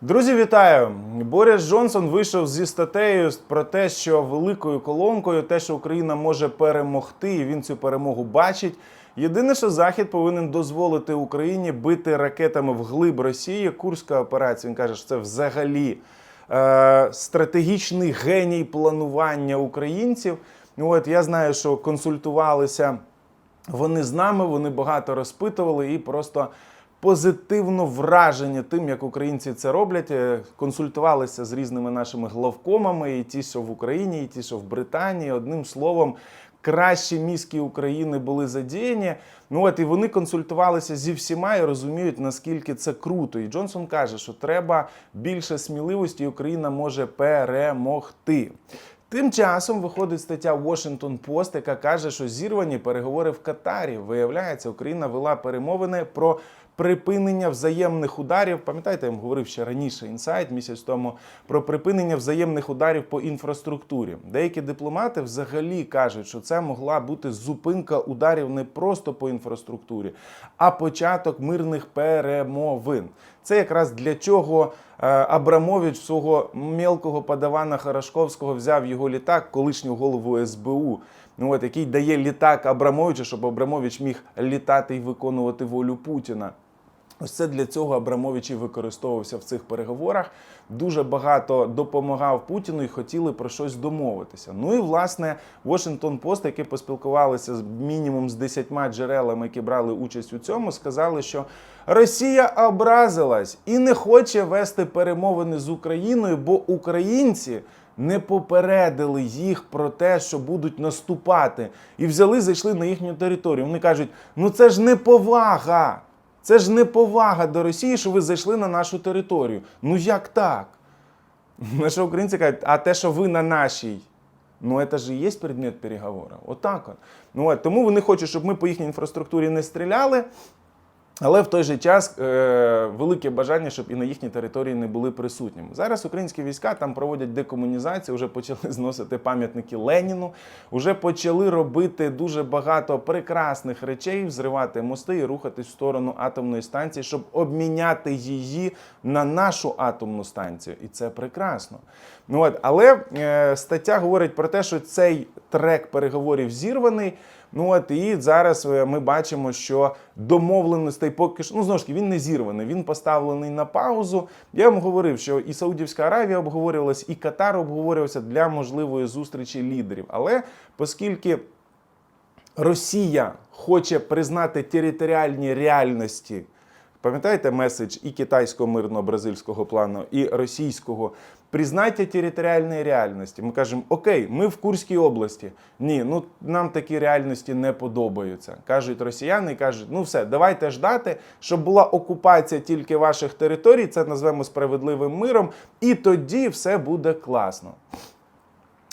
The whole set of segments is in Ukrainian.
Друзі, вітаю! Борис Джонсон вийшов зі статтею про те, що великою колонкою, те, що Україна може перемогти, і він цю перемогу бачить. Єдине, що Захід повинен дозволити Україні бити ракетами вглиб Росії. Курська операція він каже, що це взагалі е, стратегічний геній планування українців. Ну от я знаю, що консультувалися вони з нами, вони багато розпитували і просто позитивно вражені тим, як українці це роблять. Е, Консультувалися з різними нашими главкомами, і ті, що в Україні, і ті, що в Британії. Одним словом, кращі мізки України були задіяні. Ну от і вони консультувалися зі всіма і розуміють, наскільки це круто. І Джонсон каже, що треба більше сміливості, і Україна може перемогти. Тим часом виходить стаття Washington Post, яка каже, що зірвані переговори в Катарі. Виявляється, Україна вела перемовини про припинення взаємних ударів. Пам'ятаєте, я вам говорив ще раніше інсайт місяць тому про припинення взаємних ударів по інфраструктурі. Деякі дипломати взагалі кажуть, що це могла бути зупинка ударів не просто по інфраструктурі, а початок мирних перемовин. Це якраз для чого е, Абрамович свого мелкого подавана Харашковського взяв його літак, колишню голову СБУ. Ну от який дає літак Абрамовичу, щоб Абрамович міг літати і виконувати волю Путіна. Ось це для цього Абрамович і використовувався в цих переговорах. Дуже багато допомагав Путіну і хотіли про щось домовитися. Ну і власне Washington Post, які поспілкувалися з мінімум з 10 джерелами, які брали участь у цьому, сказали, що Росія образилась і не хоче вести перемовини з Україною, бо українці. Не попередили їх про те, що будуть наступати, і взяли, зайшли на їхню територію. Вони кажуть: ну це ж неповага. Це ж неповага до Росії, що ви зайшли на нашу територію. Ну як так? На що українці кажуть, а те, що ви на нашій, ну це ж і є предмет переговору. Отак от. Ну, от. Тому вони хочуть, щоб ми по їхній інфраструктурі не стріляли. Але в той же час е, велике бажання, щоб і на їхній території не були присутніми. Зараз українські війська там проводять декомунізацію, вже почали зносити пам'ятники Леніну, вже почали робити дуже багато прекрасних речей, взривати мости і рухатись в сторону атомної станції, щоб обміняти її на нашу атомну станцію. І це прекрасно. Ну от, але е, стаття говорить про те, що цей трек переговорів зірваний. Ну от і зараз е, ми бачимо, що домовленостей поки що ну знову ж таки він не зірваний, він поставлений на паузу. Я вам говорив, що і Саудівська Аравія обговорювалась, і Катар обговорювався для можливої зустрічі лідерів. Але оскільки Росія хоче признати територіальні реальності. Пам'ятаєте меседж і китайського мирного бразильського плану, і російського признайте територіальної реальності. Ми кажемо, окей, ми в Курській області. Ні, ну нам такі реальності не подобаються. Кажуть росіяни, кажуть, ну все, давайте ждати, щоб була окупація тільки ваших територій. Це назвемо справедливим миром, і тоді все буде класно.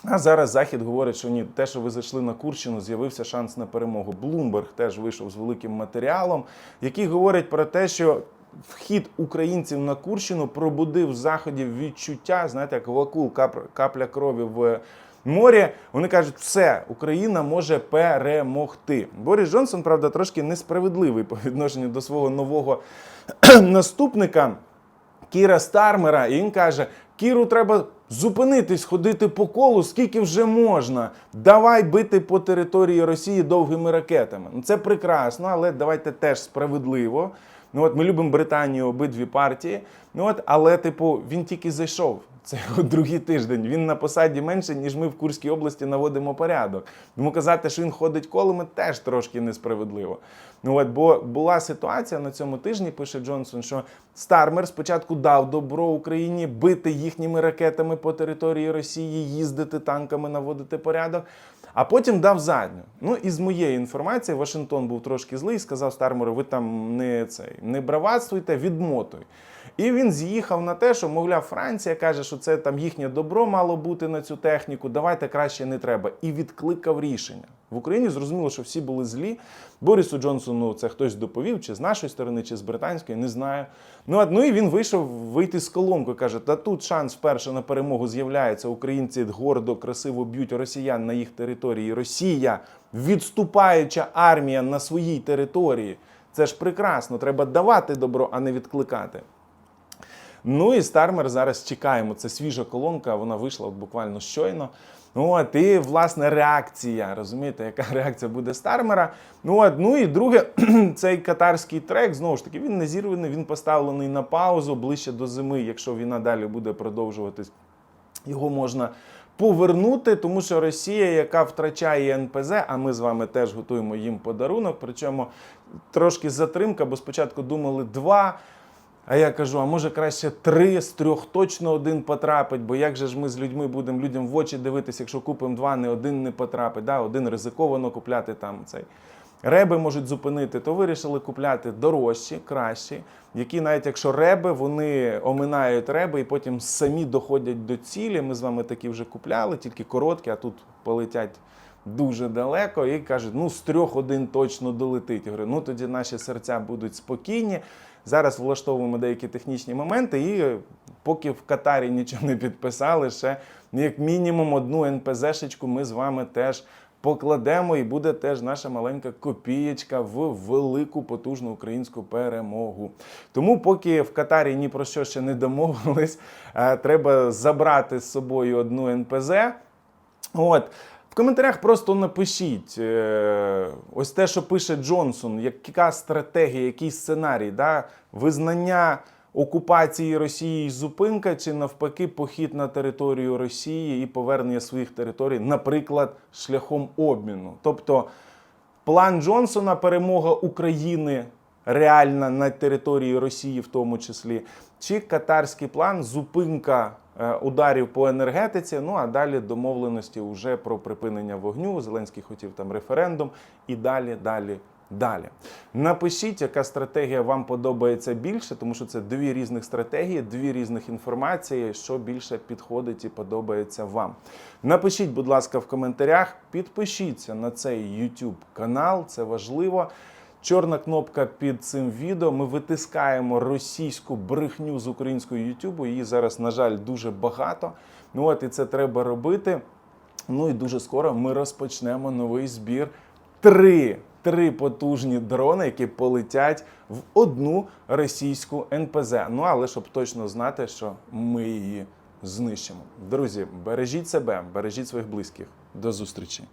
А зараз Захід говорить, що ні, те, що ви зайшли на Курщину, з'явився шанс на перемогу. Блумберг теж вийшов з великим матеріалом, який говорить про те, що вхід українців на Курщину пробудив в заході відчуття, знаєте, як вакул, кап- капля крові в морі. Вони кажуть, все, Україна може перемогти. Борис Джонсон, правда, трошки несправедливий по відношенню до свого нового наступника. Кіра Стармера, і він каже: Кіру треба зупинитись, ходити по колу, скільки вже можна. Давай бити по території Росії довгими ракетами. Це прекрасно, але давайте теж справедливо. Ну от ми любимо Британію обидві партії. Ну от, але, типу, він тільки зайшов. Це його другий тиждень. Він на посаді менше, ніж ми в Курській області наводимо порядок. Тому казати, що він ходить колами, теж трошки несправедливо. Ну от, бо була ситуація на цьому тижні, пише Джонсон, що Стармер спочатку дав добро Україні бити їхніми ракетами по території Росії, їздити танками, наводити порядок. А потім дав задню. Ну і з моєї інформації, Вашингтон був трошки злий, сказав Стармеру, ви там не цей не браватствуйте, відмотуй. І він з'їхав на те, що, мовляв, Франція каже, що це там їхнє добро мало бути на цю техніку. Давайте краще не треба. І відкликав рішення. В Україні зрозуміло, що всі були злі. Борису Джонсону це хтось доповів, чи з нашої сторони, чи з британської, не знаю. Ну, ну і він вийшов вийти з колонкою. Каже: та тут шанс вперше на перемогу з'являється. Українці гордо, красиво б'ють росіян на їх території. Росія, відступаюча армія на своїй території. Це ж прекрасно. Треба давати добро, а не відкликати. Ну і Стармер зараз чекаємо. Це свіжа колонка, вона вийшла от буквально щойно. От, і власне реакція. Розумієте, яка реакція буде Стармера? Ну, от, ну і друге, цей катарський трек, знову ж таки, він не зірваний, він поставлений на паузу ближче до зими, якщо війна далі буде продовжуватись його можна повернути, тому що Росія, яка втрачає НПЗ, а ми з вами теж готуємо їм подарунок. Причому трошки затримка, бо спочатку думали два. А я кажу: а може краще три з трьох точно один потрапить, бо як же ж ми з людьми будемо людям в очі дивитися, якщо купимо два, не один не потрапить. Да? Один ризиковано купляти там цей. Реби можуть зупинити, то вирішили купляти дорожчі, кращі, які навіть якщо реби, вони оминають реби і потім самі доходять до цілі. Ми з вами такі вже купляли, тільки короткі, а тут полетять дуже далеко. І кажуть, ну з трьох один точно долетить. Я говорю, ну тоді наші серця будуть спокійні. Зараз влаштовуємо деякі технічні моменти, і поки в Катарі нічого не підписали, ще як мінімум одну НПЗ-шечку ми з вами теж покладемо, і буде теж наша маленька копієчка в велику потужну українську перемогу. Тому, поки в Катарі ні про що ще не домовились, е, треба забрати з собою одну НПЗ. От. В коментарях просто напишіть е, ось те, що пише Джонсон, яка стратегія, який сценарій, да? визнання окупації Росії зупинка, чи навпаки похід на територію Росії і повернення своїх територій, наприклад, шляхом обміну. Тобто план Джонсона перемога України реальна на території Росії, в тому числі, чи катарський план зупинка ударів по енергетиці. Ну а далі домовленості вже про припинення вогню. Зеленський хотів там референдум і далі, далі. Далі напишіть, яка стратегія вам подобається більше, тому що це дві різних стратегії, дві різних інформації, що більше підходить і подобається вам. Напишіть, будь ласка, в коментарях, підпишіться на цей YouTube канал, це важливо. Чорна кнопка під цим відео. Ми витискаємо російську брехню з українського Ютубу. Її зараз, на жаль, дуже багато. Ну от і це треба робити. Ну і дуже скоро ми розпочнемо новий збір. Три, три потужні дрони, які полетять в одну російську НПЗ. Ну але щоб точно знати, що ми її знищимо. Друзі, бережіть себе, бережіть своїх близьких. До зустрічі.